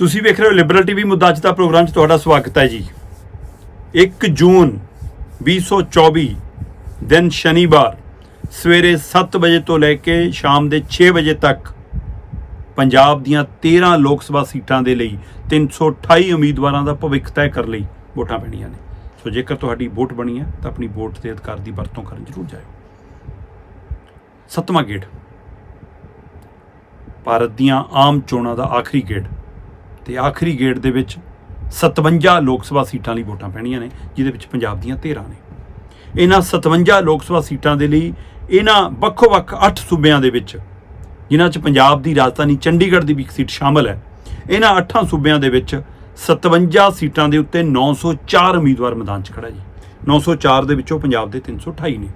ਤੁਸੀਂ ਵੇਖ ਰਹੇ ਹੋ ਲਿਬਰਲ ਟੀਵੀ ਮੁੱਦਾ ਅੱਜ ਦਾ ਪ੍ਰੋਗਰਾਮ 'ਚ ਤੁਹਾਡਾ ਸਵਾਗਤ ਹੈ ਜੀ। 1 ਜੂਨ 2024 ਦਿਨ ਸ਼ਨੀਵਾਰ, ਸਵੇਰੇ 7 ਵਜੇ ਤੋਂ ਲੈ ਕੇ ਸ਼ਾਮ ਦੇ 6 ਵਜੇ ਤੱਕ ਪੰਜਾਬ ਦੀਆਂ 13 ਲੋਕ ਸਭਾ ਸੀਟਾਂ ਦੇ ਲਈ 328 ਉਮੀਦਵਾਰਾਂ ਦਾ ਭਵਿੱਖ ਤੈਅ ਕਰ ਲਈ ਵੋਟਾਂ ਪੈਣੀਆਂ ਨੇ। ਸੋ ਜੇਕਰ ਤੁਹਾਡੀ ਵੋਟ ਬਣੀ ਹੈ, ਤਾਂ ਆਪਣੀ ਵੋਟ ਦੇ ਅਧਿਕਾਰ ਦੀ ਵਰਤੋਂ ਕਰਨ ਜ਼ਰੂਰ ਜਾਇਓ। ਸੱਤਵਾਂ ਗੇੜ ਭਾਰਤ ਦੀਆਂ ਆਮ ਚੋਣਾਂ ਦਾ ਆਖਰੀ ਗੇੜ ਤੇ ਆਖਰੀ ਗੇੜ ਦੇ ਵਿੱਚ 57 ਲੋਕ ਸਭਾ ਸੀਟਾਂ ਲਈ ਵੋਟਾਂ ਪੈਣੀਆਂ ਨੇ, ਜਿਹਦੇ ਵਿੱਚ ਪੰਜਾਬ ਦੀਆਂ 13 ਨੇ। ਇਹਨਾਂ 57 ਲੋਕ ਸਭਾ ਸੀਟਾਂ ਦੇ ਲਈ ਇਹਨਾਂ ਵੱਖੋ-ਵੱਖ 8 ਸੂਬਿਆਂ ਦੇ ਵਿੱਚ, ਜਿਨ੍ਹਾਂ 'ਚ ਪੰਜਾਬ ਦੀ ਰਾਜਧਾਨੀ ਚੰਡੀਗੜ੍ਹ ਦੀ ਵੀ ਇੱਕ ਸੀਟ ਸ਼ਾਮਲ ਹੈ, ਇਹਨਾਂ 8 ਸੂਬਿਆਂ ਦੇ ਵਿੱਚ 57 ਸੀਟਾਂ ਦੇ ਉੱਤੇ 904 ਉਮੀਦਵਾਰ ਮੈਦਾਨ 'ਚ ਖੜਾ ਜੀ। 904 ਦੇ ਵਿੱਚੋਂ ਪੰਜਾਬ ਦੇ 328 ਨੇ।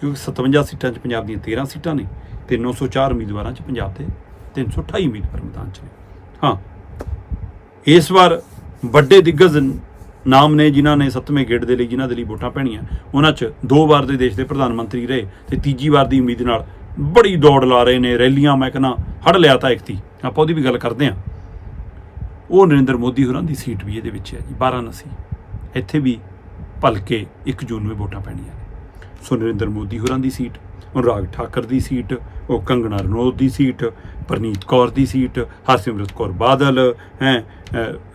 ਕਿਉਂਕਿ 57 ਸੀਟਾਂ 'ਚ ਪੰਜਾਬ ਦੀਆਂ 13 ਸੀਟਾਂ ਨੇ ਤੇ 904 ਉਮੀਦਵਾਰਾਂ 'ਚ ਪੰਜਾਬ ਦੇ 328 ਉਮੀਦਵਾਰ ਮੈਦਾਨ 'ਚ ਨੇ। ਹਾਂ। ਇਸ ਵਾਰ ਵੱਡੇ ਦਿੱਗਜ ਨਾਮ ਨੇ ਜਿਨ੍ਹਾਂ ਨੇ ਸੱਤਵੇਂ ਗੇੜ ਦੇ ਲਈ, ਜਿਨ੍ਹਾਂ ਦੇ ਲਈ ਵੋਟਾਂ ਪੈਣੀਆਂ, ਉਹਨਾਂ 'ਚ ਦੋ ਵਾਰ ਦੇ ਦੇਸ਼ ਦੇ ਪ੍ਰਧਾਨ ਮੰਤਰੀ ਰਹੇ ਤੇ ਤੀਜੀ ਵਾਰ ਦੀ ਉਮੀਦ ਨਾਲ ਬੜੀ ਦੌੜ ਲਾ ਰਹੇ ਨੇ, ਰੈਲੀਆਂ, ਮੈਂ ਕਹਿੰਦਾ ਹੜ ਲਿਆ ਤਾਂ ਇੱਕ ਆਪਾਂ ਉਹਦੀ ਵੀ ਗੱਲ ਕਰਦੇ ਹਾਂ। ਉਹ ਨਰਿੰਦਰ ਮੋਦੀ ਹੋਰਾਂ ਦੀ ਸੀਟ ਵੀ ਇਹਦੇ ਵਿੱਚ ਹੈ ਜੀ ਵਾਰਾਣਸੀ ਇੱਥੇ ਵੀ ਭਲਕੇ 1 ਜੂਨ ਨੂੰ ਵੋਟਾਂ ਪੈਣੀਆਂ ਨੇ। ਸੋ ਨਰਿੰਦਰ ਮੋਦੀ ਹੋਰਾਂ ਦੀ ਸੀਟ। ਅਨੁਰਾਗ ਠਾਕਰ ਦੀ ਸੀਟ, ਉਹ ਕੰਗਣਾ ਰਣੌਤ ਦੀ ਸੀਟ, ਪਰਨੀਤ ਕੌਰ ਦੀ ਸੀਟ, ਹਰਸਿਮਰਤ ਕੌਰ ਬਾਦਲ, ਹੈ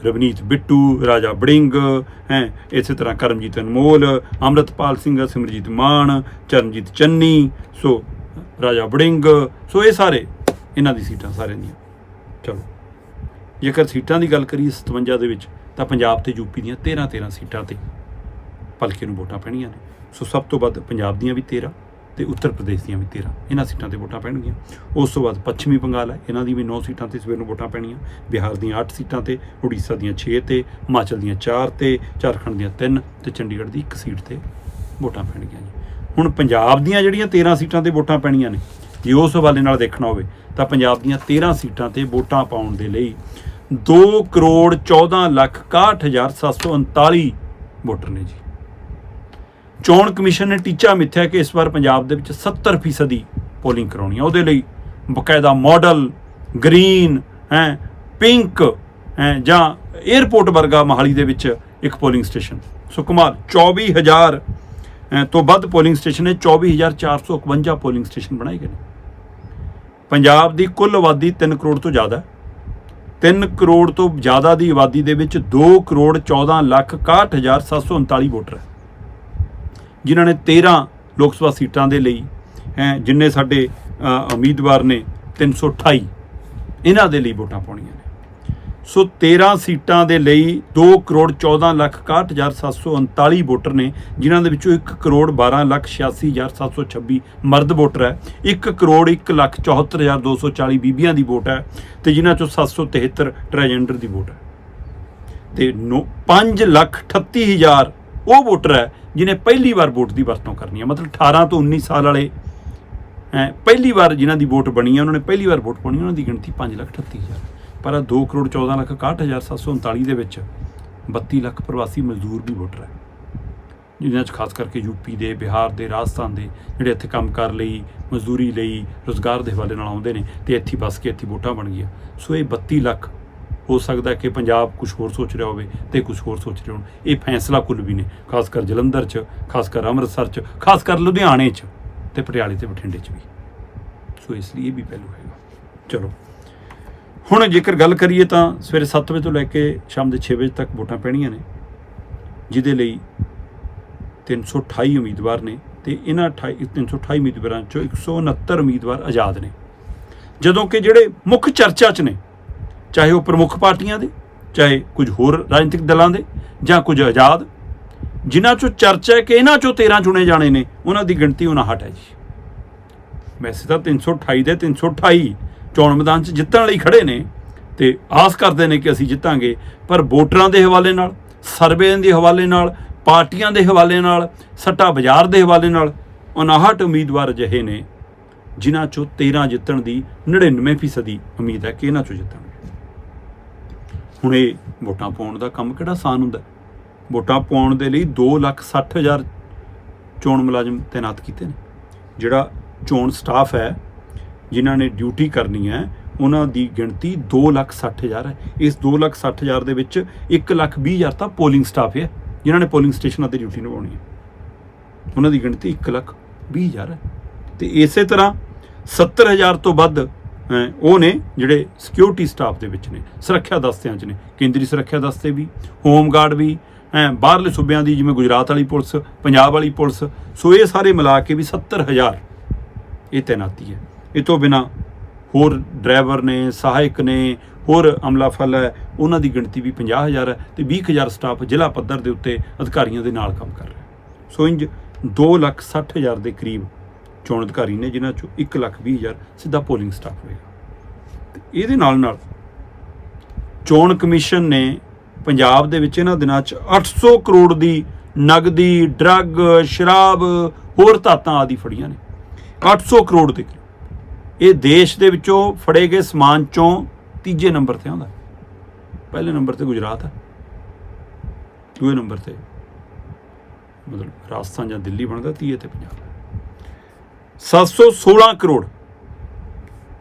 ਰਵਨੀਤ ਬਿੱਟੂ, ਰਾਜਾ ਬੜਿੰਗ, ਹੈ, ਇਸੇ ਤਰ੍ਹਾਂ ਕਰਮਜੀਤ ਅਨਮੋਲ, ਅੰਮ੍ਰਿਤਪਾਲ ਸਿੰਘ, ਸਿਮਰਜੀਤ ਮਾਨ, ਚਰਨਜੀਤ ਚੰਨੀ, ਸੋ, ਰਾਜਾ ਬੜਿੰਗ, ਸੋ ਇਹ ਸਾਰੇ, ਇਹਨਾਂ ਦੀ ਸੀਟਾਂ ਸਾਰਿਆਂ ਦੀਆਂ। ਚਲੋ, ਜੇਕਰ ਸੀਟਾਂ ਦੀ ਗੱਲ ਕਰੀਏ 57 ਦੇ ਵਿੱਚ, ਤਾਂ ਪੰਜਾਬ ਤੇ ਯੂਪੀ ਦੀਆਂ 13 13 ਸੀਟਾਂ ਤੇ ਭਲਕੇ ਨੂੰ ਵੋਟਾਂ ਪੈਣੀਆਂ ਨੇ। ਸੋ ਸਭ ਤੋਂ ਵੱਧ ਪੰਜਾਬ ਦੀਆਂ ਵੀ 13 ਤੇ ਉੱਤਰ ਪ੍ਰਦੇਸ਼ ਦੀਆਂ ਵੀ 13 ਇਹਨਾਂ ਸੀਟਾਂ ਤੇ ਵੋਟਾਂ ਪੈਣਗੀਆਂ। ਉਸ ਤੋਂ ਬਾਅਦ ਪੱਛਮੀ ਬੰਗਾਲ ਹੈ। ਇਹਨਾਂ ਦੀ ਵੀ 9 ਸੀਟਾਂ ਤੇ ਸਵੇਰ ਨੂੰ ਵੋਟਾਂ ਪੈਣੀਆਂ। ਬਿਹਾਰ ਦੀਆਂ 8 ਸੀਟਾਂ ਤੇ, ਉੜੀਸਾ ਦੀਆਂ 6 ਤੇ, ਹਿਮਾਚਲ ਦੀਆਂ 4 ਤੇ, ਝਾਰਖੰਡ ਦੀਆਂ 3 ਤੇ ਚੰਡੀਗੜ੍ਹ ਦੀ 1 ਸੀਟ ਤੇ ਵੋਟਾਂ ਪੈਣਗੀਆਂ ਜੀ। ਹੁਣ ਪੰਜਾਬ ਦੀਆਂ ਜਿਹੜੀਆਂ 13 ਸੀਟਾਂ ਤੇ ਵੋਟਾਂ ਪੈਣੀਆਂ ਨੇ, ਜੇ ਉਸ ਹਵਾਲੇ ਨਾਲ ਦੇਖਣਾ ਹੋਵੇ, ਤਾਂ ਪੰਜਾਬ ਦੀਆਂ 13 ਸੀਟਾਂ ਤੇ ਵੋਟਾਂ ਪਾਉਣ ਦੇ ਲਈ 2 ਕਰੋੜ 14 ਲੱਖ 61739 ਵੋਟਰ ਨੇ ਜੀ। ਚੋਣ ਕਮਿਸ਼ਨ ਨੇ ਟੀਚਾ ਮਿੱਥਿਆ ਕਿ ਇਸ ਵਾਰ ਪੰਜਾਬ ਦੇ ਵਿੱਚ 70% ਫੀਸਦੀ ਪੋਲਿੰਗ ਕਰਾਉਣੀ ਹੈ ਉਹਦੇ ਲਈ ਬਕਾਇਦਾ ਮਾਡਲ ਗ੍ਰੀਨ, ਹੈ, ਪਿੰਕ, ਹੈ, ਜਾਂ 에어ਪੋਰਟ ਵਰਗਾ ਮਹਾਲੀ ਦੇ ਵਿੱਚ ਇੱਕ ਪੋਲਿੰਗ ਸਟੇਸ਼ਨ। ਸੋ ਕਮਾਲ 24000 ਤੋਂ ਵੱਧ ਪੋਲਿੰਗ ਸਟੇਸ਼ਨ ਨੇ 24451 ਪੋਲਿੰਗ ਸਟੇਸ਼ਨ ਬਣਾਏ ਗਏ ਨੇ। ਪੰਜਾਬ ਦੀ ਕੁੱਲ ਆਬਾਦੀ 3 ਕਰੋੜ ਤੋਂ ਜ਼ਿਆਦਾ ਹੈ। 3 ਕਰੋੜ ਤੋਂ ਜ਼ਿਆਦਾ ਦੀ ਆਬਾਦੀ ਦੇ ਵਿੱਚ 2 ਕਰੋੜ 14 ਲੱਖ 61739 ਵੋਟਰ ਹੈ। ਜਿਨ੍ਹਾਂ ਨੇ 13 ਲੋਕ ਸਭਾ ਸੀਟਾਂ ਦੇ ਲਈ, ਹੈ, ਜਿੰਨੇ ਸਾਡੇ ਉਮੀਦਵਾਰ ਨੇ 328 ਇਹਨਾਂ ਦੇ ਲਈ ਵੋਟਾਂ ਪਾਉਣੀਆਂ ਨੇ। ਸੋ 13 ਸੀਟਾਂ ਦੇ ਲਈ 2 ਕਰੋੜ 14 ਲੱਖ 61739 ਵੋਟਰ ਨੇ, ਜਿਨ੍ਹਾਂ ਦੇ ਵਿੱਚੋਂ 1 ਕਰੋੜ 12 ਲੱਖ 86726 ਮਰਦ ਵੋਟਰ ਹੈ 1 ਕਰੋੜ 1 ਲੱਖ 74240 ਬੀਬੀਆਂ ਦੀ ਵੋਟ ਹੈ ਤੇ ਜਿਨ੍ਹਾਂ ਚੋਂ 773 ਟ੍ਰਾਂਜੈਂਡਰ ਦੀ ਵੋਟ ਹੈ। ਤੇ 5 ਲੱਖ 38 ਹਜ਼ਾਰ ਉਹ ਵੋਟਰ ਹੈ ਜਿਨੇ ਪਹਿਲੀ ਵਾਰ ਵੋਟ ਦੀ ਵਰਤੋਂ ਕਰਨੀ ਹੈ। ਮਤਲਬ 18 ਤੋਂ 19 ਸਾਲ ਵਾਲੇ, ਹੈ, ਪਹਿਲੀ ਵਾਰ ਜਿਨ੍ਹਾਂ ਦੀ ਵੋਟ ਬਣੀ ਹੈ, ਉਹਨਾਂ ਨੇ ਪਹਿਲੀ ਵਾਰ ਵੋਟ ਪਾਉਣੀ ਉਹਨਾਂ ਦੀ ਗਿਣਤੀ 5 ਲੱਖ 38 ਹਜ਼ਾਰ। ਪਰ ਆਹ 2 ਕਰੋੜ 14 ਲੱਖ 61 ਹਜ਼ਾਰ 739 ਦੇ ਵਿੱਚ 32 ਲੱਖ ਪ੍ਰਵਾਸੀ ਮਜ਼ਦੂਰ ਵੀ ਵੋਟਰ ਹੈ। ਜਿਨ੍ਹਾਂ 'ਚ ਖਾਸ ਕਰਕੇ ਯੂਪੀ ਦੇ, ਬਿਹਾਰ ਦੇ, ਰਾਜਸਥਾਨ ਦੇ ਜਿਹੜੇ ਇੱਥੇ ਕੰਮ ਕਰ ਲਈ, ਮਜ਼ਦੂਰੀ ਲਈ, ਰੋਜ਼ਗਾਰ ਦੇ ਹਵਾਲੇ ਨਾਲ ਆਉਂਦੇ ਨੇ ਤੇ ਇੱਥੇ ਬਸ ਕੇ ਇੱਥੇ ਵੋਟਾਂ ਬਣ ਗਈਆਂ। ਸੋ ਇਹ 32 ਲੱਖ ਹੋ ਸਕਦਾ ਕਿ ਪੰਜਾਬ ਕੁਝ ਹੋਰ ਸੋਚ ਰਿਹਾ ਹੋਵੇ ਤੇ ਕੁਝ ਹੋਰ ਸੋਚ ਰਹੇ ਹੋਣ। ਇਹ ਫੈਸਲਾ ਕੁੱਲ ਵੀ ਨੇ, ਖਾਸ ਕਰ ਜਲੰਧਰ 'ਚ, ਖਾਸ ਕਰ ਅੰਮ੍ਰਿਤਸਰ 'ਚ, ਖਾਸ ਕਰ ਲੁਧਿਆਣੇ 'ਚ ਤੇ ਪਟਿਆਲੇ ਤੇ ਬਠਿੰਡੇ 'ਚ ਵੀ। ਸੋ ਇਸ ਲਈ ਇਹ ਵੀ ਪਹਿਲੂ ਹੈਗਾ। ਚਲੋ। ਹੁਣ ਜੇਕਰ ਗੱਲ ਕਰੀਏ ਤਾਂ ਸਵੇਰੇ 7 ਵਜੇ ਤੋਂ ਲੈ ਕੇ ਸ਼ਾਮ ਦੇ 6 ਵਜੇ ਤੱਕ ਵੋਟਾਂ ਪੈਣੀਆਂ ਨੇ, ਜਿਹਦੇ ਲਈ 328 ਉਮੀਦਵਾਰ ਨੇ ਤੇ ਇਹਨਾਂ 28 328 ਉਮੀਦਵਾਰਾਂ ਚੋਂ 169 ਉਮੀਦਵਾਰ ਆਜ਼ਾਦ ਨੇ। ਜਦੋਂ ਕਿ ਜਿਹੜੇ ਮੁੱਖ ਚਰਚਾ 'ਚ ਨੇ ਚਾਹੇ ਉਹ ਪ੍ਰਮੁੱਖ ਪਾਰਟੀਆਂ ਦੇ, ਚਾਹੇ ਕੁਝ ਹੋਰ ਰਾਜਨੀਤਿਕ ਦਲਾਂ ਦੇ ਜਾਂ ਕੁਝ ਆਜ਼ਾਦ, ਜਿਨ੍ਹਾਂ 'ਚੋਂ ਚਰਚਾ ਹੈ ਕਿ ਇਹਨਾਂ 'ਚੋਂ 13 ਚੁਣੇ ਜਾਣੇ ਨੇ, ਉਹਨਾਂ ਦੀ ਗਿਣਤੀ 59 ਹੈ ਜੀ। ਵੈਸੇ ਤਾਂ 328 ਦੇ 328 ਚੋਣ ਮੈਦਾਨ 'ਚ ਜਿੱਤਣ ਲਈ ਖੜੇ ਨੇ ਤੇ ਆਸ ਕਰਦੇ ਨੇ ਕਿ ਅਸੀਂ ਜਿੱਤਾਂਗੇ, ਪਰ ਵੋਟਰਾਂ ਦੇ ਹਵਾਲੇ ਨਾਲ ਸਰਵੇ ਦੇ ਹਵਾਲੇ ਨਾਲ, ਪਾਰਟੀਆਂ ਦੇ ਹਵਾਲੇ ਨਾਲ, ਸੱਟਾ ਬਾਜ਼ਾਰ ਦੇ ਹਵਾਲੇ ਨਾਲ 59 ਉਮੀਦਵਾਰ ਅਜਿਹੇ ਨੇ, ਜਿਨ੍ਹਾਂ 'ਚੋਂ 13 ਜਿੱਤਣ ਦੀ 99% ਉਮੀਦ ਹੈ ਕਿ ਇਹਨਾਂ 'ਚੋਂ ਜਿੱਤਣ ਹੁਣ ਇਹ ਵੋਟਾਂ ਪਾਉਣ ਦਾ ਕੰਮ ਕਿਹੜਾ ਆਸਾਨ ਹੁੰਦਾ? ਵੋਟਾਂ ਪਾਉਣ ਦੇ ਲਈ 260000 ਚੋਣ ਮੁਲਾਜ਼ਮ ਤਾਇਨਾਤ ਕੀਤੇ ਨੇ। ਜਿਹੜਾ ਚੋਣ ਸਟਾਫ ਹੈ, ਜਿਨ੍ਹਾਂ ਨੇ ਡਿਊਟੀ ਕਰਨੀ ਹੈ, ਉਹਨਾਂ ਦੀ ਗਿਣਤੀ 260000 ਹੈ। ਇਸ 260000 ਦੇ ਵਿੱਚ 120000 ਤਾਂ ਪੋਲਿੰਗ ਸਟਾਫ ਹੈ ਜਿਨ੍ਹਾਂ ਨੇ ਪੋਲਿੰਗ ਸਟੇਸ਼ਨਾਂ ਤੇ ਡਿਊਟੀ ਨਿਭਾਉਣੀ ਹੈ। ਉਹਨਾਂ ਦੀ ਗਿਣਤੀ 120000 ਹੈ। ਤੇ ਇਸੇ ਤਰ੍ਹਾਂ 70000 ਤੋਂ ਵੱਧ ਉਹ ਨੇ ਜਿਹੜੇ ਸਿਕਿਉਰਿਟੀ ਸਟਾਫ ਦੇ ਵਿੱਚ ਨੇ, ਸੁਰੱਖਿਆ ਦਸਤਿਆਂ 'ਚ ਨੇ, ਕੇਂਦਰੀ ਸੁਰੱਖਿਆ ਦਸਤੇ ਵੀ ਹੋਮ ਗਾਰਡ ਵੀ ਐ ਬਾਹਰਲੇ ਸੂਬਿਆਂ ਦੀ ਜਿਵੇਂ ਗੁਜਰਾਤ ਵਾਲੀ ਪੁਲਿਸ, ਪੰਜਾਬ ਵਾਲੀ ਪੁਲਿਸ, ਸੋ ਇਹ ਸਾਰੇ ਮਿਲਾ ਕੇ ਵੀ 70000 ਇਹ ਤੈਨਾਤੀ ਹੈ ਇਹ ਤੋਂ ਬਿਨਾ ਹੋਰ ਡਰਾਈਵਰ ਨੇ, ਸਹਾਇਕ ਨੇ, ਹੋਰ ਅਮਲਾ ਫਲ ਹੈ, ਉਹਨਾਂ ਦੀ ਗਿਣਤੀ ਵੀ 50000 ਹੈ ਤੇ 20000 ਸਟਾਫ ਜ਼ਿਲ੍ਹਾ ਪੱਧਰ ਦੇ ਉੱਤੇ ਅਧਿਕਾਰੀਆਂ ਦੇ ਨਾਲ ਕੰਮ ਕਰ ਰਿਹਾ ਹੈ। ਸੋ ਇੰਜ 260000 ਦੇ ਕਰੀਬ ਚੋਣ ਅਧਿਕਾਰੀ ਨੇ, ਜਿਨ੍ਹਾਂ ਚੋਂ 120000 ਸਿੱਧਾ ਪੋਲਿੰਗ ਸਟਾਫ ਹੋਏਗਾ ਤੇ ਇਹਦੇ ਨਾਲ ਨਾਲ ਚੋਣ ਕਮਿਸ਼ਨ ਨੇ ਪੰਜਾਬ ਦੇ ਵਿੱਚ ਇਹਨਾਂ ਦਿਨਾਂ 'ਚ 800 ਕਰੋੜ ਦੀ ਨਗਦੀ, ਡਰੱਗ, ਸ਼ਰਾਬ, ਹੋਰ ਧਾਤਾਂ ਆਦਿ ਫੜੀਆਂ ਨੇ। 800 ਕਰੋੜ ਦੇ ਕਰੀਬ। ਇਹ ਦੇਸ਼ ਦੇ ਵਿੱਚੋਂ ਫੜੇ ਗਏ ਸਮਾਨ ਚੋਂ ਤੀਜੇ ਨੰਬਰ ਤੇ ਆਉਂਦਾ। ਪਹਿਲੇ ਨੰਬਰ ਤੇ ਗੁਜਰਾਤ ਹੈ ਦੂਜੇ ਨੰਬਰ ਤੇ ਮਤਲਬ ਰਾਜਸਥਾਨ ਜਾਂ ਦਿੱਲੀ ਬਣਦਾ, ਤੀਏ ਤੇ ਪੰਜਾਬ। 716 ਕਰੋੜ।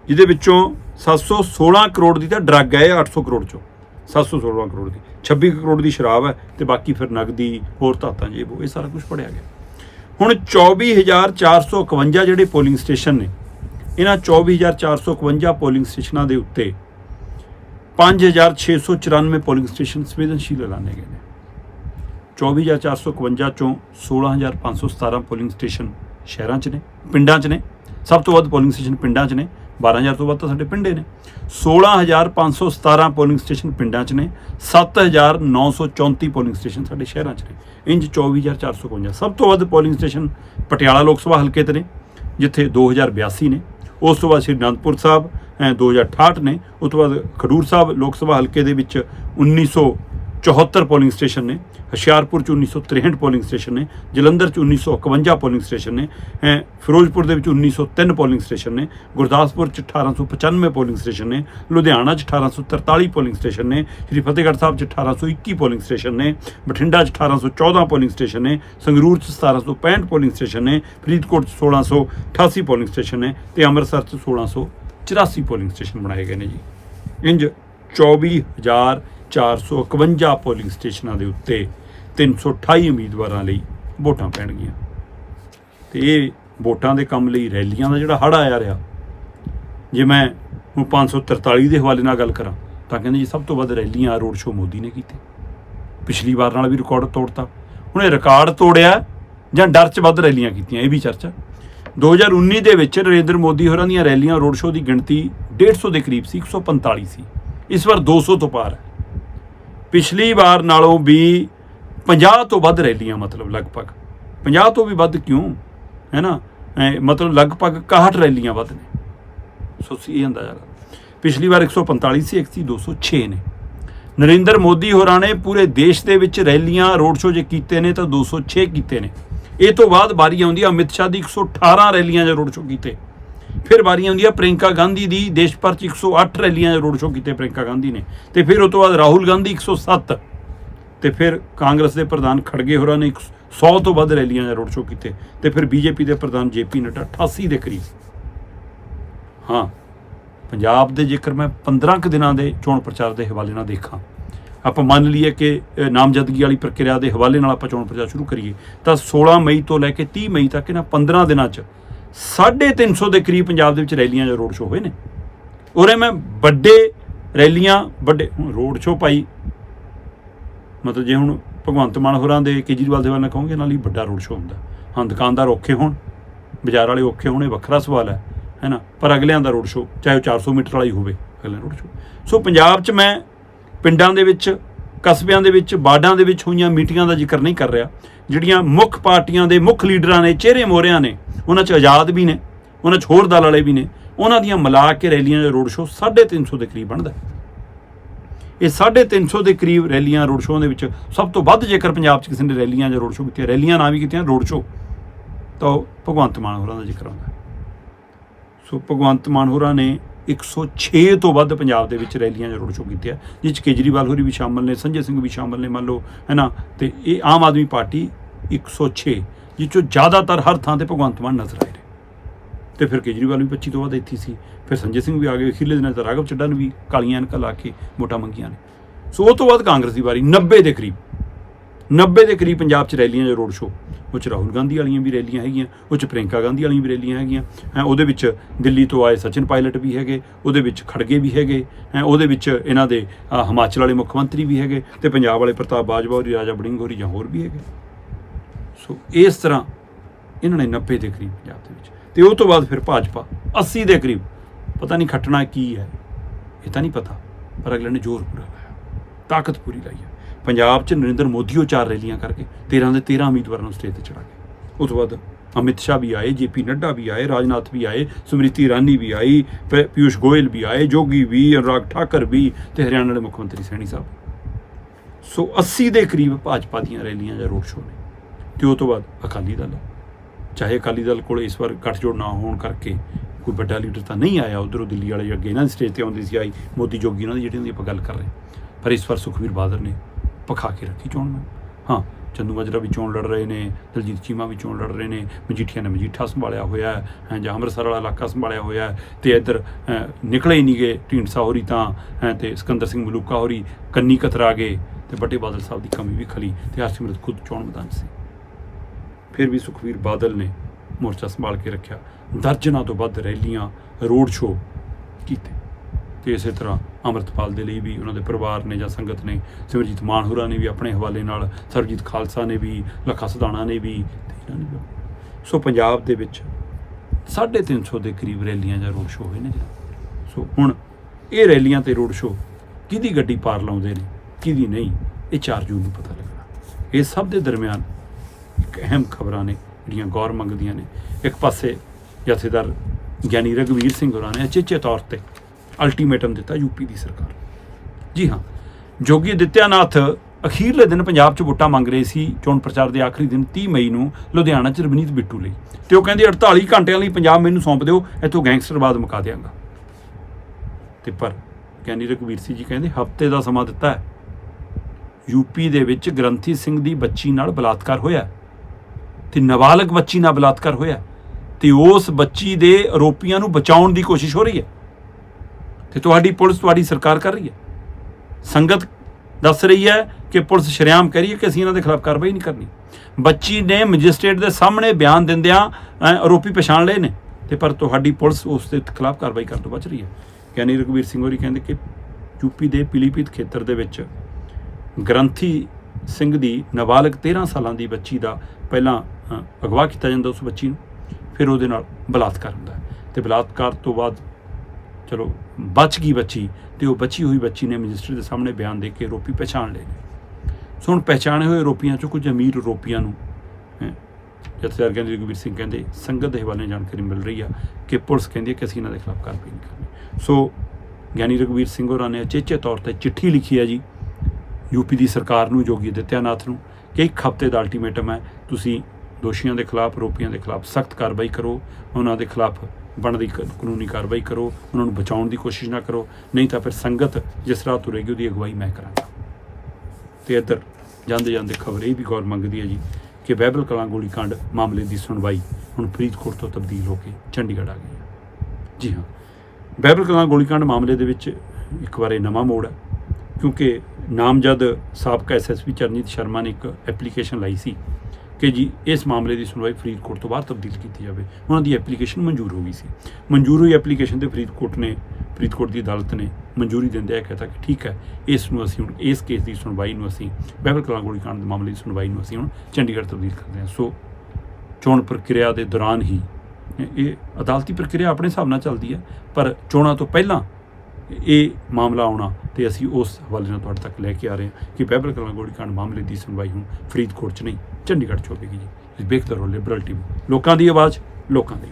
ਜਿਹਦੇ ਵਿੱਚੋਂ 716 ਕਰੋੜ ਦੀ ਤਾਂ ਡਰੱਗ ਹੈ ਇਹ 800 ਕਰੋੜ ਚੋਂ। 716 ਕਰੋੜ ਦੀ। 26 ਕਰੋੜ ਦੀ ਸ਼ਰਾਬ ਹੈ ਤੇ ਬਾਕੀ ਫਿਰ ਨਗਦੀ, ਹੋਰ ਧਾਤਾਂ ਜੇ ਉਹ ਇਹ ਸਾਰਾ ਕੁਝ ਪੜਿਆ ਗਿਆ। ਹੁਣ 24451 ਜਿਹੜੇ ਪੋਲਿੰਗ ਸਟੇਸ਼ਨ ਨੇ, ਇਹਨਾਂ 24451 ਪੋਲਿੰਗ ਸਟੇਸ਼ਨਾਂ ਦੇ ਉੱਤੇ 5694 ਪੋਲਿੰਗ ਸਟੇਸ਼ਨ ਸੰਵੇਦਨਸ਼ੀਲ ਐਲਾਨੇ ਗਏ ਨੇ। 24451 ਚੋਂ 16517 ਪੋਲਿੰਗ ਸਟੇਸ਼ਨ ਸ਼ਹਿਰਾਂ 'ਚ ਨੇ। ਪਿੰਡਾਂ 'ਚ ਨੇ। ਸਭ ਤੋਂ ਵੱਧ ਪੋਲਿੰਗ ਸਟੇਸ਼ਨ ਪਿੰਡਾਂ 'ਚ ਨੇ। 12000 ਤੋਂ ਵੱਧ ਤਾਂ ਸਾਡੇ ਪਿੰਡੇ ਨੇ। 16517 ਪੋਲਿੰਗ ਸਟੇਸ਼ਨ ਪਿੰਡਾਂ 'ਚ ਨੇ। 7934 ਪੋਲਿੰਗ ਸਟੇਸ਼ਨ ਸਾਡੇ ਸ਼ਹਿਰਾਂ 'ਚ ਨੇ। ਇੰਜ 24451 ਸਭ ਤੋਂ ਵੱਧ ਪੋਲਿੰਗ ਸਟੇਸ਼ਨ ਪਟਿਆਲਾ ਲੋਕ ਸਭਾ ਹਲਕੇ ਤੇ ਨੇ, ਜਿੱਥੇ 2082 ਨੇ। ਉਸ ਤੋਂ ਬਾਅਦ ਸ਼੍ਰੀ ਅਨੰਦਪੁਰ ਸਾਹਿਬ, ਐ 2068 ਨੇ। ਉਸ ਤੋਂ ਬਾਅਦ ਖਡੂਰ ਸਾਹਿਬ ਲੋਕ ਸਭਾ ਹਲਕੇ ਦੇ ਵਿੱਚ 1974 ਪੋਲਿੰਗ ਸਟੇਸ਼ਨ ਨੇ ਹੁਸ਼ਿਆਰਪੁਰ ਚ 1963 ਪੋਲਿੰਗ ਸਟੇਸ਼ਨ ਨੇ ਜਲੰਧਰ ਚ 1951 ਪੋਲਿੰਗ ਸਟੇਸ਼ਨ ਨੇ ਐ ਫਿਰੋਜ਼ਪੁਰ ਦੇ ਵਿੱਚ 1903 ਪੋਲਿੰਗ ਸਟੇਸ਼ਨ ਨੇ ਗੁਰਦਾਸਪੁਰ ਚ 1895 ਪੋਲਿੰਗ ਸਟੇਸ਼ਨ ਨੇ ਲੁਧਿਆਣਾ ਚ 1843 ਪੋਲਿੰਗ ਸਟੇਸ਼ਨ ਨੇ ਸ਼੍ਰੀ ਫਤਿਹਗੜ੍ਹ ਸਾਹਿਬ ਚ 1821 ਪੋਲਿੰਗ ਸਟੇਸ਼ਨ ਨੇ ਬਠਿੰਡਾ ਚ 1814 ਪੋਲਿੰਗ ਸਟੇਸ਼ਨ ਨੇ ਸੰਗਰੂਰ ਚ 1765 ਪੋਲਿੰਗ ਸਟੇਸ਼ਨ ਨੇ ਫਰੀਦਕੋਟ ਚ 1688 ਪੋਲਿੰਗ ਸਟੇਸ਼ਨ ਨੇ ਤੇ ਅੰਮ੍ਰਿਤਸਰ ਚ 1684 ਪੋਲਿੰਗ ਸਟੇਸ਼ਨ ਬਣਾਏ ਗਏ ਨੇ ਜੀ ਇੰਜ 24451 ਪੋਲਿੰਗ ਸਟੇਸ਼ਨਾਂ ਦੇ ਉੱਤੇ 328 ਉਮੀਦਵਾਰਾਂ ਲਈ ਵੋਟਾਂ ਪੈਣਗੀਆਂ। ਤੇ ਇਹ ਵੋਟਾਂ ਦੇ ਕੰਮ ਲਈ ਰੈਲੀਆਂ ਦਾ ਜਿਹੜਾ ਹੜ ਆਇਆ ਰਿਹਾ, ਜੇ ਮੈਂ ਹੁਣ 543 ਦੇ ਹਵਾਲੇ ਨਾਲ ਗੱਲ ਕਰਾਂ, ਤਾਂ ਕਹਿੰਦੇ ਜੀ ਸਭ ਤੋਂ ਵੱਧ ਰੈਲੀਆਂ ਰੋਡ ਸ਼ੋਅ ਮੋਦੀ ਨੇ ਕੀਤੇ ਪਿਛਲੀ ਵਾਰ ਨਾਲ ਵੀ ਰਿਕਾਰਡ ਤੋੜਤਾ। ਉਹਨੇ ਰਿਕਾਰਡ ਤੋੜਿਆ ਜਾਂ ਡਰ 'ਚ ਵੱਧ ਰੈਲੀਆਂ ਕੀਤੀਆਂ, ਇਹ ਵੀ ਚਰਚਾ। 2019 ਦੇ ਵਿੱਚ ਨਰਿੰਦਰ ਮੋਦੀ ਹੋਰਾਂ ਦੀਆਂ ਰੈਲੀਆਂ ਰੋਡ ਸ਼ੋਅ ਦੀ ਗਿਣਤੀ 150 ਦੇ ਕਰੀਬ ਸੀ 145 ਸੀ ਇਸ ਵਾਰ 200 ਤੋਂ ਪਾਰ। ਹੈ ਪਿਛਲੀ ਵਾਰ ਨਾਲੋਂ ਵੀ 50 ਤੋਂ ਵੱਧ ਰੈਲੀਆਂ ਮਤਲਬ ਲਗਭਗ। 50 ਤੋਂ ਵੀ ਵੱਧ ਕਿਉਂ? ਹੈ ਨਾ ਐਂ ਮਤਲਬ ਲਗਭਗ 61 ਰੈਲੀਆਂ ਵੱਧ ਨੇ। ਸੋ ਸੀ ਇਹ ਅੰਦਾਜ਼ਾ ਲਾ ਪਿਛਲੀ ਵਾਰ 145 ਸੀ ਇੱਕ ਸੀ 206 ਨੇ। ਨਰਿੰਦਰ ਮੋਦੀ ਹੋਰਾਂ ਨੇ ਪੂਰੇ ਦੇਸ਼ ਦੇ ਵਿੱਚ ਰੈਲੀਆਂ, ਰੋਡ ਸ਼ੋਅ ਜੇ ਕੀਤੇ ਨੇ ਤਾਂ 206 ਕੀਤੇ ਨੇ। ਇਹ ਤੋਂ ਬਾਅਦ ਵਾਰੀ ਆਉਂਦੀ ਅਮਿਤ ਸ਼ਾਹ ਦੀ 118 ਰੈਲੀਆਂ ਜਾਂ ਰੋਡ ਸ਼ੋਅ ਕੀਤੇ। ਫਿਰ ਵਾਰੀ ਆਉਂਦੀ ਆ ਪ੍ਰਿੰਕਾ ਗਾਂਧੀ ਦੀ, ਦੇਸ਼ ਭਰ ਚ 108 ਰੈਲੀਆਂ ਜਾਂ ਰੋਡ ਸ਼ੋਅ ਕੀਤੇ ਪ੍ਰਿੰਕਾ ਗਾਂਧੀ ਨੇ। ਤੇ ਫਿਰ ਉਸ ਤੋਂ ਬਾਅਦ ਰਾਹੁਲ ਗਾਂਧੀ 107 ਤੇ ਫਿਰ ਕਾਂਗਰਸ ਦੇ ਪ੍ਰਧਾਨ ਖੜਗੇ ਹੋਰਾਂ ਨੇ 100 ਤੋਂ ਵੱਧ ਰੈਲੀਆਂ ਜਾਂ ਰੋਡ ਸ਼ੋਅ ਕੀਤੇ। ਤੇ ਫਿਰ ਬੀਜੇਪੀ ਦੇ ਪ੍ਰਧਾਨ ਜੇਪੀ ਨੱਡਾ 88 ਦੇ ਕਰੀਬ। ਹਾਂ, ਪੰਜਾਬ ਦੇ ਜੇਕਰ ਮੈਂ 15 ਕੁ ਦਿਨਾਂ ਦੇ ਚੋਣ ਪ੍ਰਚਾਰ ਦੇ ਹਵਾਲੇ ਨਾਲ ਦੇਖਾਂ, ਆਪਾਂ ਮੰਨ ਲਈਏ ਕਿ ਨਾਮਜ਼ਦਗੀ ਵਾਲੀ ਪ੍ਰਕਿਰਿਆ ਦੇ ਹਵਾਲੇ ਨਾਲ ਆਪਾਂ ਚੋਣ ਪ੍ਰਚਾਰ ਸ਼ੁਰੂ ਕਰੀਏ, ਤਾਂ 16 ਮਈ ਤੋਂ ਲੈ ਕੇ 30 ਮਈ ਤੱਕ ਇਹਨਾਂ 15 ਦਿਨਾਂ 'ਚ 350 ਦੇ ਕਰੀਬ ਪੰਜਾਬ ਦੇ ਵਿੱਚ ਰੈਲੀਆਂ ਜਾਂ ਰੋਡ ਸ਼ੋਅ ਹੋਏ ਨੇ। ਉਰੇ ਮੈਂ ਵੱਡੇ ਰੈਲੀਆਂ, ਵੱਡੇ ਰੋਡ ਸ਼ੋਅ ਪਾਈ ਮਤਲਬ ਜੇ ਹੁਣ ਭਗਵੰਤ ਮਾਨ ਹੋਰਾਂ ਦੇ ਕੇਜਰੀਵਾਲ ਦੇ ਵੱਲ ਨਾਲ ਕਹੋਗੇ ਨਾਲ ਹੀ ਵੱਡਾ ਰੋਡ ਸ਼ੋਅ ਹੁੰਦਾ। ਹਾਂ, ਦੁਕਾਨਦਾਰ ਔਖੇ ਹੋਣ, ਬਾਜ਼ਾਰ ਵਾਲੇ ਔਖੇ ਹੋਣੇ ਵੱਖਰਾ ਸਵਾਲ ਹੈ ਹੈ ਨਾ? ਪਰ ਅਗਲਿਆਂ ਦਾ ਰੋਡ ਸ਼ੋਅ, ਚਾਹੇ ਉਹ 400 ਮੀਟਰ ਵਾਲਾ ਹੀ ਹੋਵੇ, ਅਗਲਾ ਰੋਡ ਸ਼ੋਅ। ਸੋ ਪੰਜਾਬ 'ਚ ਮੈਂ ਪਿੰਡਾਂ ਦੇ ਵਿੱਚ ਕਸਬਿਆਂ ਦੇ ਵਿੱਚ ਬਾਡਾਂ ਦੇ ਵਿੱਚ ਹੋਈਆਂ ਮੀਟਿੰਗਾਂ ਦਾ ਜ਼ਿਕਰ ਨਹੀਂ ਕਰ ਰਿਹਾ, ਜਿਹੜੀਆਂ ਮੁੱਖ ਪਾਰਟੀਆਂ ਦੇ ਮੁੱਖ ਲੀਡਰਾਂ ਨੇ, ਚਿਹਰੇ ਮੋਹਰਿਆਂ ਨੇ, ਉਹਨਾਂ 'ਚ ਆਜ਼ਾਦ ਵੀ ਨੇ, ਉਹਨਾਂ 'ਚ ਹੋਰ ਦਲ ਵਾਲੇ ਵੀ ਨੇ, ਉਹਨਾਂ ਦੀਆਂ ਮਿਲਾ ਕੇ ਰੈਲੀਆਂ ਜਾਂ ਰੋਡ ਸ਼ੋਅ 350 ਦੇ ਕਰੀਬ ਬਣਦਾ ਹੈ। ਇਹ 350 ਦੇ ਕਰੀਬ ਰੈਲੀਆਂ ਰੋਡ ਸ਼ੋਅ ਦੇ ਵਿੱਚ, ਸਭ ਤੋਂ ਵੱਧ ਜੇਕਰ ਪੰਜਾਬ 'ਚ ਕਿਸੇ ਨੇ ਰੈਲੀਆਂ ਜਾਂ ਰੋਡ ਸ਼ੋਅ ਕੀਤੀਆਂ, ਰੈਲੀਆਂ ਨਾ ਵੀ ਕੀਤੀਆਂ, ਰੋਡ ਸ਼ੋਅ, ਤਾਂ ਉਹ ਭਗਵੰਤ ਮਾਨ ਹੋਰਾਂ ਦਾ ਜ਼ਿਕਰ ਆਉਂਦਾ ਸੋ ਭਗਵੰਤ ਮਾਨ ਹੋਰਾਂ ਨੇ 106 ਤੋਂ ਵੱਧ ਪੰਜਾਬ ਦੇ ਵਿੱਚ ਰੈਲੀਆਂ ਜਾਂ ਰੋਡ ਸ਼ੋਅ ਕੀਤੇ ਆ, ਜਿਸ 'ਚ ਕੇਜਰੀਵਾਲ ਹੋਰੀ ਵੀ ਸ਼ਾਮਲ ਨੇ, ਸੰਜੇ ਸਿੰਘ ਵੀ ਸ਼ਾਮਲ ਨੇ ਮੰਨ ਲਓ ਹੈ ਨਾ ਤੇ ਇਹ ਆਮ ਆਦਮੀ ਪਾਰਟੀ 106 ਜਿਸ 'ਚੋਂ ਜ਼ਿਆਦਾਤਰ ਹਰ ਥਾਂ ਤੇ ਭਗਵੰਤ ਮਾਨ ਨਜ਼ਰ ਆਏ ਨੇ। ਤੇ ਫਿਰ ਕੇਜਰੀਵਾਲ ਵੀ 25 ਤੋਂ ਵੱਧ ਇੱਥੇ ਸੀ, ਫਿਰ ਸੰਜੇ ਸਿੰਘ ਵੀ ਆ ਗਏ, ਅਖੀਰਲੇ ਦਿਨਾਂ ਤੇ ਰਾਘਵ ਚੱਡਾ ਨੇ ਵੀ ਕਾਲੀਆਂ ਐਨਕਾਂ ਲਾ ਕੇ ਵੋਟਾਂ ਮੰਗੀਆਂ ਨੇ। ਸੋ ਉਹ ਤੋਂ ਬਾਅਦ ਕਾਂਗਰਸ ਦੀ ਵਾਰੀ 90 ਦੇ ਕਰੀਬ 90 ਦੇ ਕਰੀਬ ਪੰਜਾਬ 'ਚ ਰੈਲੀਆਂ ਜਾਂ ਰੋਡ ਸ਼ੋਅ। ਉਹ 'ਚ ਰਾਹੁਲ ਗਾਂਧੀ ਵਾਲੀਆਂ ਵੀ ਰੈਲੀਆਂ ਹੈਗੀਆਂ, ਉਹ 'ਚ ਪ੍ਰਿੰਕਾ ਗਾਂਧੀ ਵਾਲੀਆਂ ਵੀ ਰੈਲੀਆਂ ਹੈਗੀਆਂ, ਹੈਂ, ਉਹਦੇ ਵਿੱਚ ਦਿੱਲੀ ਤੋਂ ਆਏ ਸਚਿਨ ਪਾਇਲਟ ਵੀ ਹੈਗੇ, ਉਹਦੇ ਵਿੱਚ ਖੜਗੇ ਵੀ ਹੈਗੇ, ਹੈਂ, ਉਹਦੇ ਵਿੱਚ ਇਹਨਾਂ ਦੇ ਹਿਮਾਚਲ ਵਾਲੇ ਮੁੱਖ ਮੰਤਰੀ ਵੀ ਹੈਗੇ ਤੇ ਪੰਜਾਬ ਵਾਲੇ ਪ੍ਰਤਾਪ ਬਾਜਵਾ ਹੋਰੀ, ਰਾਜਾ ਬੜਿੰਗ ਹੋਰੀ ਜਾਂ ਹੋਰ ਵੀ ਹੈਗੇ। ਸੋ ਇਸ ਤਰ੍ਹਾਂ ਇਹਨਾਂ ਨੇ 90 ਦੇ ਕਰੀਬ ਪੰਜਾਬ ਦੇ ਵਿੱਚ। ਤੇ ਉਹ ਤੋਂ ਬਾਅਦ ਫਿਰ ਭਾਜਪਾ 80 ਦੇ ਕਰੀਬ। ਪਤਾ ਨਹੀਂ ਖੱਟਣਾ ਕੀ ਹੈ, ਇਹ ਤਾਂ ਨਹੀਂ ਪਤਾ, ਪਰ ਅਗਲੇ ਨੇ ਜ਼ੋਰ ਪੂਰਾ ਲਾਇਆ, ਤਾਕਤ ਪੂਰੀ ਲਾਈ ਹੈ। ਪੰਜਾਬ 'ਚ ਨਰਿੰਦਰ ਮੋਦੀ ਉਹ ਚਾਰ ਰੈਲੀਆਂ ਕਰਕੇ 13 ਦੇ 13 ਉਮੀਦਵਾਰਾਂ ਨੂੰ ਸਟੇਜ ਤੇ ਚੜਾ ਕੇ ਉਸ ਤੋਂ ਬਾਅਦ ਅਮਿਤ ਸ਼ਾਹ ਵੀ ਆਏ, ਜੇਪੀ ਨੱਡਾ ਵੀ ਆਏ, ਰਾਜਨਾਥ ਵੀ ਆਏ, ਸਮ੍ਰਿਤੀ ਇਰਾਨੀ ਵੀ ਆਈ, ਫਿਰ ਪਿਊਸ਼ ਗੋਇਲ ਵੀ ਆਏ, ਜੋਗੀ ਵੀ, ਅਨੁਰਾਗ ਠਾਕਰ ਵੀ ਤੇ ਹਰਿਆਣਾ ਦੇ ਮੁੱਖ ਮੰਤਰੀ ਸੈਣੀ ਸਾਹਿਬ। ਸੋ 80 ਦੇ ਕਰੀਬ ਭਾਜਪਾ ਦੀਆਂ ਰੈਲੀਆਂ ਜਾਂ ਰੋਡ ਸ਼ੋਅ ਨੇ ਤੇ ਉਹ ਤੋਂ ਬਾਅਦ ਅਕਾਲੀ ਦਲ। ਚਾਹੇ ਅਕਾਲੀ ਦਲ ਕੋਲ ਇਸ ਵਾਰ ਗੱਠਜੋੜ ਨਾ ਹੋਣ ਕਰਕੇ ਕੋਈ ਵੱਡਾ ਲੀਡਰ ਤਾਂ ਨਹੀਂ ਆਇਆ, ਉਧਰੋਂ ਦਿੱਲੀ ਵਾਲੇ ਅੱਗੇ ਇਹਨਾਂ ਦੀ ਸਟੇਜ ਤੇ ਆਉਂਦੀ ਸੀ, ਆਈ ਮੋਦੀ ਜੋਗੀ ਇਹਨਾਂ ਦੀ ਜਿਹੜੀ ਹੁੰਦੀ ਆਪਾਂ ਗੱਲ ਕਰ ਰਹੇ ਪਰ ਇਸ ਵਾਰ ਸੁਖਵੀਰ ਬਾਦਲ ਨੇ ਪਖਾ ਕੇ ਰੱਖੀ ਚੋਣ ਨੂੰ। ਹਾਂ ਚੰਦੂ ਮਾਜਰਾ ਵੀ ਚੋਣ ਲੜ ਰਹੇ ਨੇ ਦਲਜੀਤ ਚੀਮਾ ਵੀ ਚੋਣ ਲੜ ਰਹੇ ਨੇ ਮਜੀਠੀਆ ਨੇ ਮਜੀਠਾ ਸੰਭਾਲਿਆ ਹੋਇਆ ਹੈ ਹੈਂ, ਜਾਂ ਅੰਮ੍ਰਿਤਸਰ ਵਾਲਾ ਇਲਾਕਾ ਸੰਭਾਲਿਆ ਹੋਇਆ ਹੈ ਤੇ ਇੱਧਰ ਨਿਕਲੇ ਹੀ ਨਹੀਂ ਗਏ ਢੀਂਡਸਾ ਹੋਰੀ ਤਾਂ ਹੈਂ, ਤੇ ਸਿਕੰਦਰ ਸਿੰਘ ਮਲੂਕਾ ਹੋਰੀ ਕੰਨੀ ਕਤਰਾ ਗਏ ਤੇ ਵੱਡੇ ਬਾਦਲ ਸਾਹਿਬ ਦੀ ਕਮੀ ਵੀ ਖਲੀ ਤੇ ਹਰਸਿਮਰਤ ਖੁਦ ਚੋਣ ਮੈਦਾਨ ਸੀ। ਫਿਰ ਵੀ ਸੁਖਵੀਰ ਬਾਦਲ ਨੇ ਮੋਰਚਾ ਸੰਭਾਲ ਕੇ ਰੱਖਿਆ। ਦਰਜਨਾਂ ਤੋਂ ਵੱਧ ਰੈਲੀਆਂ ਰੋਡ ਸ਼ੋਅ ਕੀਤੇ। ਤੇ ਇਸੇ ਤਰ੍ਹਾਂ ਅੰਮ੍ਰਿਤਪਾਲ ਦੇ ਲਈ ਵੀ ਉਹਨਾਂ ਦੇ ਪਰਿਵਾਰ ਨੇ ਜਾਂ ਸੰਗਤ ਨੇ ਸਿਮਰਜੀਤ ਮਾਨ ਹੋਰਾਂ ਨੇ ਵੀ ਆਪਣੇ ਹਵਾਲੇ ਨਾਲ, ਸਰਬਜੀਤ ਖਾਲਸਾ ਨੇ ਵੀ, ਲੱਖਾ ਸਦਾਣਾ ਨੇ ਵੀ ਇਹਨਾਂ ਨੇ ਵੀ। ਸੋ ਪੰਜਾਬ ਦੇ ਵਿੱਚ 350 ਦੇ ਕਰੀਬ ਰੈਲੀਆਂ ਜਾਂ ਰੋਡ ਸ਼ੋਅ ਹੋਏ ਨੇ ਸੋ ਹੁਣ ਇਹ ਰੈਲੀਆਂ ਤੇ ਰੋਡ ਸ਼ੋਅ ਕਿਹਦੀ ਗੱਡੀ ਪਾਰ ਲਾਉਂਦੇ ਨੇ, ਕਿਹਦੀ ਨਹੀਂ, ਇਹ 4 ਜੂਨ ਨੂੰ ਪਤਾ ਲੱਗਣਾ। ਇਹ ਸਭ ਦੇ ਦਰਮਿਆਨ ਇੱਕ ਅਹਿਮ ਖਬਰਾਂ ਨੇ, ਜਿਹੜੀਆਂ ਗੌਰ ਮੰਗਦੀਆਂ ਨੇ। ਇੱਕ ਪਾਸੇ ਜਥੇਦਾਰ ਗਿਆਨੀ ਰਗਵੀਰ ਸਿੰਘ ਹੋਰਾਂ ਨੇ ਅਚੇਚੇ ਤੌਰ ਤੇ ਅਲਟੀਮੇਟਮ ਦਿੱਤਾ ਯੂਪੀ ਦੀ ਸਰਕਾਰ। ਜੀ ਹਾਂ, ਜੋਗੀ ਆਦਿੱਤਿਆਨਾਥ ਅਖੀਰਲੇ ਦਿਨ ਪੰਜਾਬ 'ਚ ਵੋਟਾਂ ਮੰਗ ਰਹੇ ਸੀ, ਚੋਣ ਪ੍ਰਚਾਰ ਦੇ ਆਖਰੀ ਦਿਨ 30 ਮਈ ਨੂੰ ਲੁਧਿਆਣਾ 'ਚ ਰਵਨੀਤ ਬਿੱਟੂ ਲਈ। ਤੇ ਉਹ ਕਹਿੰਦੇ 48 ਘੰਟਿਆਂ ਲਈ ਪੰਜਾਬ ਮੈਨੂੰ ਸੌਂਪ ਦਿਓ, ਇੱਥੋਂ ਗੈਂਗਸਟਰਵਾਦ ਮੁਕਾ ਦਿਆਂਗਾ। ਤੇ ਪਰ ਗਿਆਨੀ ਰਘਵੀਰ ਸਿੰਘ ਜੀ ਕਹਿੰਦੇ, ਹਫ਼ਤੇ ਦਾ ਸਮਾਂ ਦਿੱਤਾ ਹੈ। ਯੂਪੀ ਦੇ ਵਿੱਚ ਗ੍ਰੰਥੀ ਸਿੰਘ ਦੀ ਬੱਚੀ ਨਾਲ ਬਲਾਤਕਾਰ ਹੋਇਆ ਤੇ ਨਾਬਾਲਗ ਬੱਚੀ ਨਾਲ ਬਲਾਤਕਾਰ ਹੋਇਆ ਤੇ ਉਸ ਬੱਚੀ ਦੇ ਆਰੋਪੀਆਂ ਨੂੰ ਬਚਾਉਣ ਦੀ ਕੋਸ਼ਿਸ਼ ਹੋ ਰਹੀ ਹੈ। ਤੇ ਤੁਹਾਡੀ ਪੁਲਿਸ ਤੁਹਾਡੀ ਸਰਕਾਰ ਕਰ ਰਹੀ ਹੈ। ਸੰਗਤ ਦੱਸ ਰਹੀ ਹੈ ਕਿ ਪੁਲਿਸ ਸ਼ਰੇਆਮ ਕਹਿ ਰਹੀ ਹੈ ਕਿ ਅਸੀਂ ਇਹਨਾਂ ਦੇ ਖਿਲਾਫ ਕਾਰਵਾਈ ਨਹੀਂ ਕਰਨੀ। ਬੱਚੀ ਨੇ ਮੈਜਿਸਟ੍ਰੇਟ ਦੇ ਸਾਹਮਣੇ ਬਿਆਨ ਦਿੰਦਿਆਂ ਆਰੋਪੀ ਪਛਾਣ ਲਏ ਨੇ। ਤੇ ਪਰ ਤੁਹਾਡੀ ਪੁਲਿਸ ਉਸ ਦੇ ਖਿਲਾਫ ਕਾਰਵਾਈ ਕਰਨ ਤੋਂ ਬਚ ਰਹੀ ਹੈ। ਗਿਆਨੀ ਰਘਵੀਰ ਸਿੰਘ ਹੋਰੀ ਕਹਿੰਦੇ ਕਿ ਯੂਪੀ ਦੇ ਪਿਲੀਪੀਤ ਖੇਤਰ ਦੇ ਵਿੱਚ ਗ੍ਰੰਥੀ ਸਿੰਘ ਦੀ ਨਾਬਾਲਗ 13 ਸਾਲਾਂ ਦੀ ਬੱਚੀ ਦਾ ਪਹਿਲਾਂ ਅ, ਅਗਵਾ ਕੀਤਾ ਜਾਂਦਾ ਉਸ ਬੱਚੀ ਨੂੰ ਫਿਰ ਉਹਦੇ ਨਾਲ ਬਲਾਤਕਾਰ ਹੁੰਦਾ ਹੈ। ਤੇ ਬਲਾਤਕਾਰ ਤੋਂ ਬਾਅਦ ਚਲੋ ਬਚ ਗਈ ਬੱਚੀ ਤੇ ਉਹ ਬਚੀ ਹੋਈ ਬੱਚੀ ਨੇ ਮੈਜਿਸਟਰੇਟ ਦੇ ਸਾਹਮਣੇ ਬਿਆਨ ਦੇ ਕੇ ਆਰੋਪੀ ਪਛਾਣ ਲਏ ਨੇ। ਸੋ ਹੁਣ ਪਹਿਚਾਣੇ ਹੋਏ ਆਰੋਪੀਆਂ ਚੋਂ ਕੁਝ ਅਮੀਰ ਆਰੋਪੀਆਂ ਨੂੰ ਅ, ਜਥੇਦਾਰ ਕਹਿੰਦੇ ਰਘਵੀਰ ਸਿੰਘ ਕਹਿੰਦੇ ਸੰਗਤ ਦੇ ਹਵਾਲੇ ਜਾਣਕਾਰੀ ਮਿਲ ਰਹੀ ਆ ਕਿ ਪੁਲਿਸ ਕਹਿੰਦੀ ਹੈ ਕਿ ਅਸੀਂ ਇਹਨਾਂ ਦੇ ਖਿਲਾਫ ਕਾਰਵਾਈ ਨਹੀਂ ਕਰਨੀ। ਸੋ ਗਿਆਨੀ ਰਘਵੀਰ ਸਿੰਘ ਹੋਰਾਂ ਨੇ ਅਚੇਚੇ ਤੌਰ ਤੇ ਚਿੱਠੀ ਲਿਖੀ ਹੈ ਜੀ ਯੂਪੀ ਦੀ ਸਰਕਾਰ ਨੂੰ ਯੋਗੀ ਆਦਿੱਤਿਆਨਾਥ ਨੂੰ ਕਿ ਇੱਕ ਹਫ਼ਤੇ ਦਾ ਅਲਟੀਮੇਟਮ ਹੈ ਤੁਸੀਂ ਦੋਸ਼ੀਆਂ ਦੇ ਖਿਲਾਫ ਆਰੋਪੀਆਂ ਦੇ ਖਿਲਾਫ ਸਖਤ ਕਾਰਵਾਈ ਕਰੋ ਉਹਨਾਂ ਦੇ ਖਿਲਾਫ ਬਣਦੀ ਕ- ਕਾਨੂੰਨੀ ਕਾਰਵਾਈ ਕਰੋ, ਉਹਨਾਂ ਨੂੰ ਬਚਾਉਣ ਦੀ ਕੋਸ਼ਿਸ਼ ਨਾ ਕਰੋ, ਨਹੀਂ ਤਾਂ ਫਿਰ ਸੰਗਤ ਜਿਸ ਰਾਹ ਤੁਰੇਗੀ ਉਹਦੀ ਅਗਵਾਈ ਮੈਂ ਕਰਾਂਗਾ। ਤੇ ਇੱਧਰ ਜਾਂਦੇ ਜਾਂਦੇ ਖਬਰ ਇਹ ਵੀ ਗੌਰ ਮੰਗਦੀ ਹੈ ਜੀ ਕਿ ਬਹਿਬਲ ਕਲਾਂ ਗੋਲੀ ਕਾਂਡ ਮਾਮਲੇ ਦੀ ਸੁਣਵਾਈ ਹੁਣ ਫਰੀਦਕੋਟ ਤੋਂ ਤਬਦੀਲ ਹੋ ਕੇ ਚੰਡੀਗੜ੍ਹ ਆ ਗਈ ਹੈ। ਜੀ ਹਾਂ ਬਹਿਬਲ ਕਲਾਂ ਗੋਲੀकांड ਮਾਮਲੇ ਦੇ ਵਿੱਚ ਇੱਕ ਵਾਰ ਨਵਾਂ ਮੋੜ ਹੈ, ਕਿਉਂਕਿ ਨਾਮਜ਼ਦ ਸਾਬਕਾ ਐਸਐਸਪੀ ਚਰਨਜੀਤ ਸ਼ਰਮਾ ਨੇ ਇੱਕ ਐਪਲੀਕੇਸ਼ਨ ਲਾਈ ਸੀ ਕਿ ਜੀ, ਇਸ ਮਾਮਲੇ ਦੀ ਸੁਣਵਾਈ ਫਰੀਦਕੋਟ ਤੋਂ ਬਾਅਦ ਤਬਦੀਲ ਕੀਤੀ ਜਾਵੇ। ਉਹਨਾਂ ਦੀ ਐਪਲੀਕੇਸ਼ਨ ਮਨਜ਼ੂਰ ਹੋ ਗਈ ਸੀ। ਮਨਜ਼ੂਰ ਹੋਈ ਐਪਲੀਕੇਸ਼ਨ ਤੇ ਫਰੀਦਕੋਟ ਨੇ, ਫਰੀਦਕੋਟ ਦੀ ਅਦਾਲਤ ਨੇ ਮਨਜ਼ੂਰੀ ਦਿੰਦਿਆਂ ਕਹਤਾ ਕਿ ਠੀਕ ਹੈ, ਇਸ ਨੂੰ ਅਸੀਂ ਹੁਣ, ਇਸ ਕੇਸ ਦੀ ਸੁਣਵਾਈ ਨੂੰ ਅਸੀਂ, ਬਹਿਬਲ ਕਲਾਂ ਗੋਲੀकांड ਦੇ ਮਾਮਲੇ ਦੀ ਸੁਣਵਾਈ ਨੂੰ ਅਸੀਂ ਹੁਣ ਚੰਡੀਗੜ੍ਹ ਤਬਦੀਲ ਕਰਦੇ ਹਾਂ। ਸੋ, ਚੋਣ ਪ੍ਰਕਿਰਿਆ ਦੇ ਦੌਰਾਨ ਹੀ, ਇਹ ਅਦਾਲਤੀ ਪ੍ਰਕਿਰਿਆ ਆਪਣੇ ਹਿਸਾਬ ਨਾਲ ਚੱਲਦੀ ਹੈ, ਪਰ ਚੋਣਾਂ ਤੋਂ ਪਹਿਲਾਂ ਇਹ ਮਾਮਲਾ ਆਉਣਾ ਤੇ ਅਸੀਂ ਉਸ ਹਵਾਲੇ ਨਾਲ ਤੁਹਾਡੇ ਤੱਕ ਲੈ ਕੇ ਆ ਰਹੇ ਹਾਂ ਕਿ ਬਹਿਬਲ ਕਲਾਂ ਗੋਲੀकांड ਮਾਮਲੇ ਦੀ ਸੁਣਵਾਈ ਹੁਣ ਫਰੀਦਕੋਟ 'ਚ ਨਹੀਂ। ਚੰਡੀਗੜ੍ਹ 'ਚ ਹੋਵੇਗੀ ਜੀ। ਵੇਖਦੇ ਰਹੋ ਲਿਬਰਲ ਟੀਵੀ ਲੋਕਾਂ ਦੀ ਆਵਾਜ਼ ਲੋਕਾਂ ਦੀ।